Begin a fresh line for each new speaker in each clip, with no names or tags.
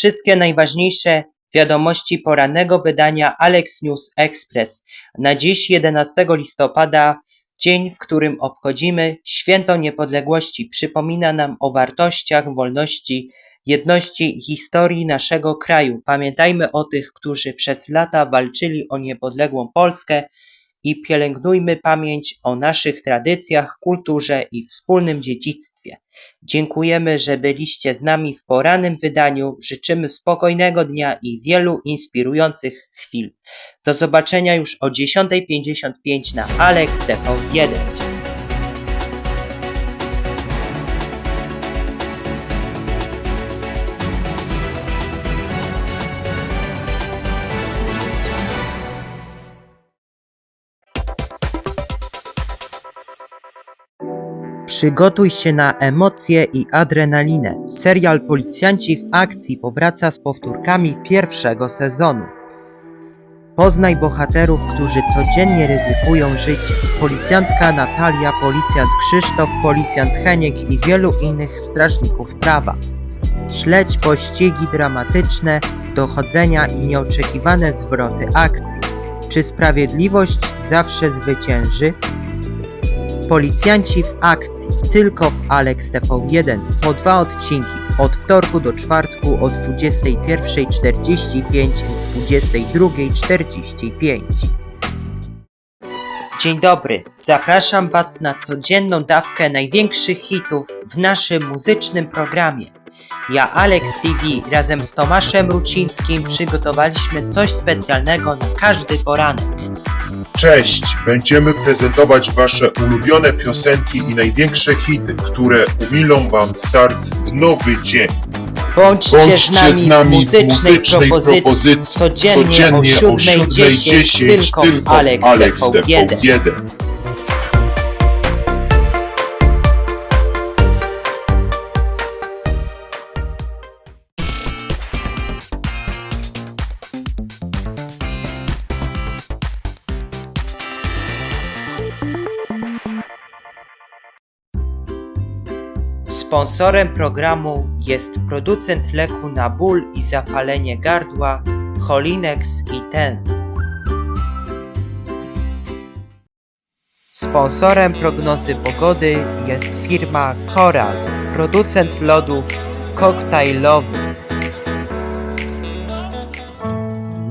wszystkie najważniejsze wiadomości porannego wydania Alex News Express. Na dziś 11 listopada, dzień, w którym obchodzimy Święto Niepodległości, przypomina nam o wartościach, wolności, jedności i historii naszego kraju. Pamiętajmy o tych, którzy przez lata walczyli o niepodległą Polskę i pielęgnujmy pamięć o naszych tradycjach, kulturze i wspólnym dziedzictwie. Dziękujemy, że byliście z nami w porannym wydaniu. Życzymy spokojnego dnia i wielu inspirujących chwil. Do zobaczenia już o 10.55 na Alex TV1. Przygotuj się na emocje i adrenalinę. Serial Policjanci w akcji powraca z powtórkami pierwszego sezonu. Poznaj bohaterów, którzy codziennie ryzykują życie. Policjantka Natalia, policjant Krzysztof, policjant Heniek i wielu innych strażników prawa. Śledź pościgi dramatyczne, dochodzenia i nieoczekiwane zwroty akcji. Czy sprawiedliwość zawsze zwycięży? Policjanci w akcji tylko w Alex TV1 po dwa odcinki od wtorku do czwartku o 21.45 i 22.45. Dzień dobry, zapraszam Was na codzienną dawkę największych hitów w naszym muzycznym programie. Ja, Alex TV, razem z Tomaszem Rucińskim przygotowaliśmy coś specjalnego na każdy poranek.
Cześć! Będziemy prezentować Wasze ulubione piosenki i największe hity, które umilą Wam start w nowy dzień.
Bądźcie,
Bądźcie
z nami w muzycznej, propozycji,
propozycji
codziennie, o 7.10 tylko w Alex, TV1.
TV1.
Sponsorem programu jest producent leku na ból i zapalenie gardła Holinex i Tens. Sponsorem prognozy pogody jest firma Coral, producent lodów koktajlowych.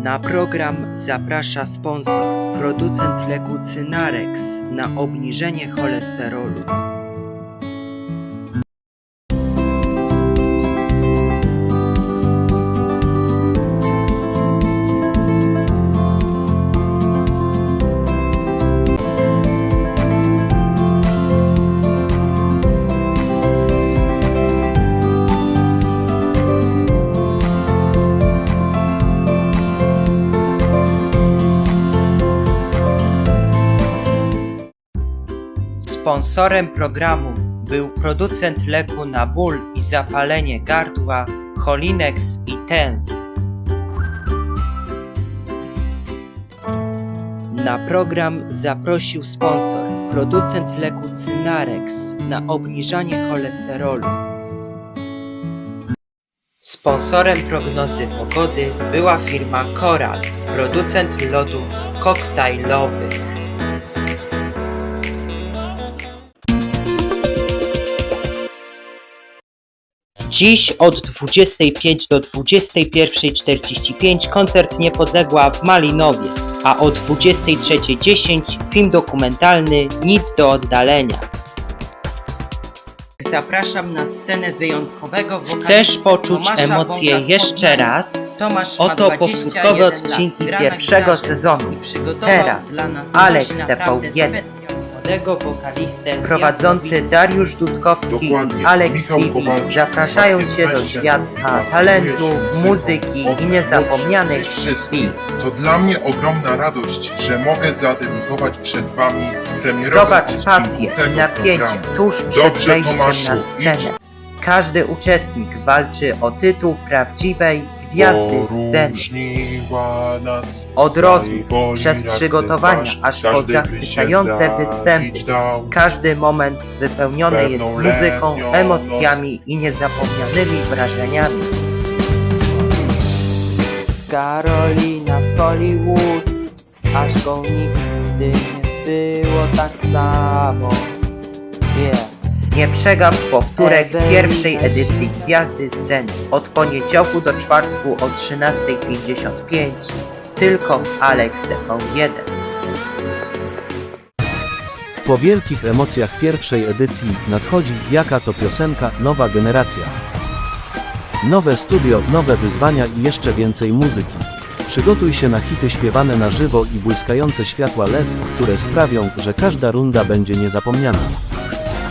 Na program zaprasza sponsor, producent leku Cynarex na obniżenie cholesterolu. Sponsorem programu był producent leku na ból i zapalenie gardła Holinex i Tens. Na program zaprosił sponsor, producent leku Cynarex na obniżanie cholesterolu. Sponsorem prognozy pogody była firma Coral, producent lodów koktajlowych. Dziś od 25 do 21.45 koncert Niepodległa w Malinowie, a o 23.10 film dokumentalny Nic do oddalenia. Zapraszam na scenę wyjątkowego Chcesz poczuć emocje jeszcze raz? Oto powtórkowe odcinki pierwszego sezonu. Teraz Alex TV1. wokalistę prowadzący Dariusz Dudkowski
Dokładnie.
i Alex zapraszają Cię do świata talentu, muzyki i niezapomnianych
wszystkich.
chwil.
To dla mnie ogromna radość, że mogę zadebiutować przed Wami w premierowym
Zobacz pasję i napięcie tuż przed
Dobrze,
wejściem
Tomaszu,
na scenę. Każdy uczestnik walczy o tytuł prawdziwej gwiazdy sceny. Od rozmów, przez przygotowania, aż po zachwycające występy. Każdy moment wypełniony jest muzyką, emocjami i niezapomnianymi wrażeniami. Karolina w Hollywood Z Aśką nigdy nie było tak samo yeah. Nie przegap powtórek pierwszej edycji Gwiazdy Sceny od poniedziałku do czwartku o 13.55 tylko w Alex TV1.
Po wielkich emocjach pierwszej edycji nadchodzi jaka to piosenka, nowa generacja. Nowe studio, nowe wyzwania i jeszcze więcej muzyki. Przygotuj się na hity śpiewane na żywo i błyskające światła LED, które sprawią, że każda runda będzie niezapomniana.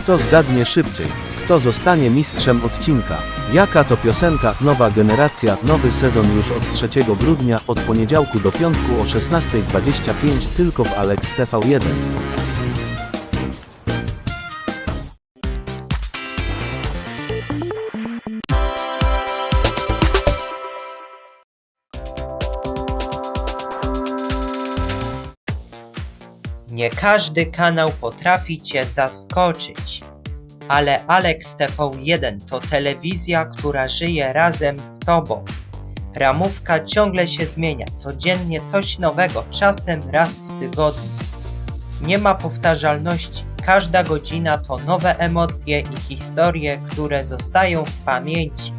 Kto zgadnie szybciej? Kto zostanie mistrzem odcinka? Jaka to piosenka, nowa generacja, nowy sezon już od 3 grudnia, od poniedziałku do piątku o 16.25 tylko w Alex TV1.
Nie każdy kanał potrafi Cię zaskoczyć, ale Alex TV1 to telewizja, która żyje razem z Tobą. Ramówka ciągle się zmienia, codziennie coś nowego, czasem raz w tygodniu. Nie ma powtarzalności, każda godzina to nowe emocje i historie, które zostają w pamięci.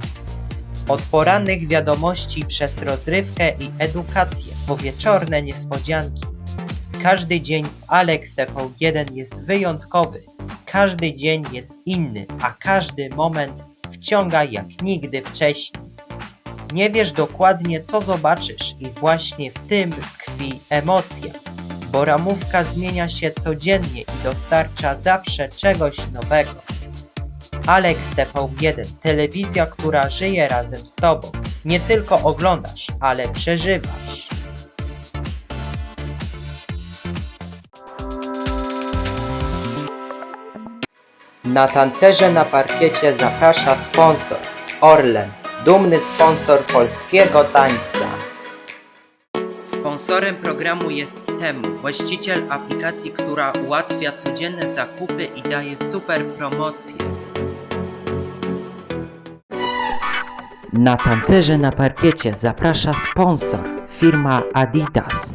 Od porannych wiadomości przez rozrywkę i edukację po wieczorne niespodzianki. Każdy dzień w Alex TV1 jest wyjątkowy. Każdy dzień jest inny, a każdy moment wciąga jak nigdy wcześniej. Nie wiesz dokładnie, co zobaczysz, i właśnie w tym tkwi emocja, bo ramówka zmienia się codziennie i dostarcza zawsze czegoś nowego. Alex TV1, telewizja, która żyje razem z Tobą. Nie tylko oglądasz, ale przeżywasz. Na tancerze na parkiecie zaprasza sponsor Orlen, dumny sponsor polskiego tańca. Sponsorem programu jest Temu, właściciel aplikacji, która ułatwia codzienne zakupy i daje super promocje. Na tancerze na parkiecie zaprasza sponsor firma Adidas.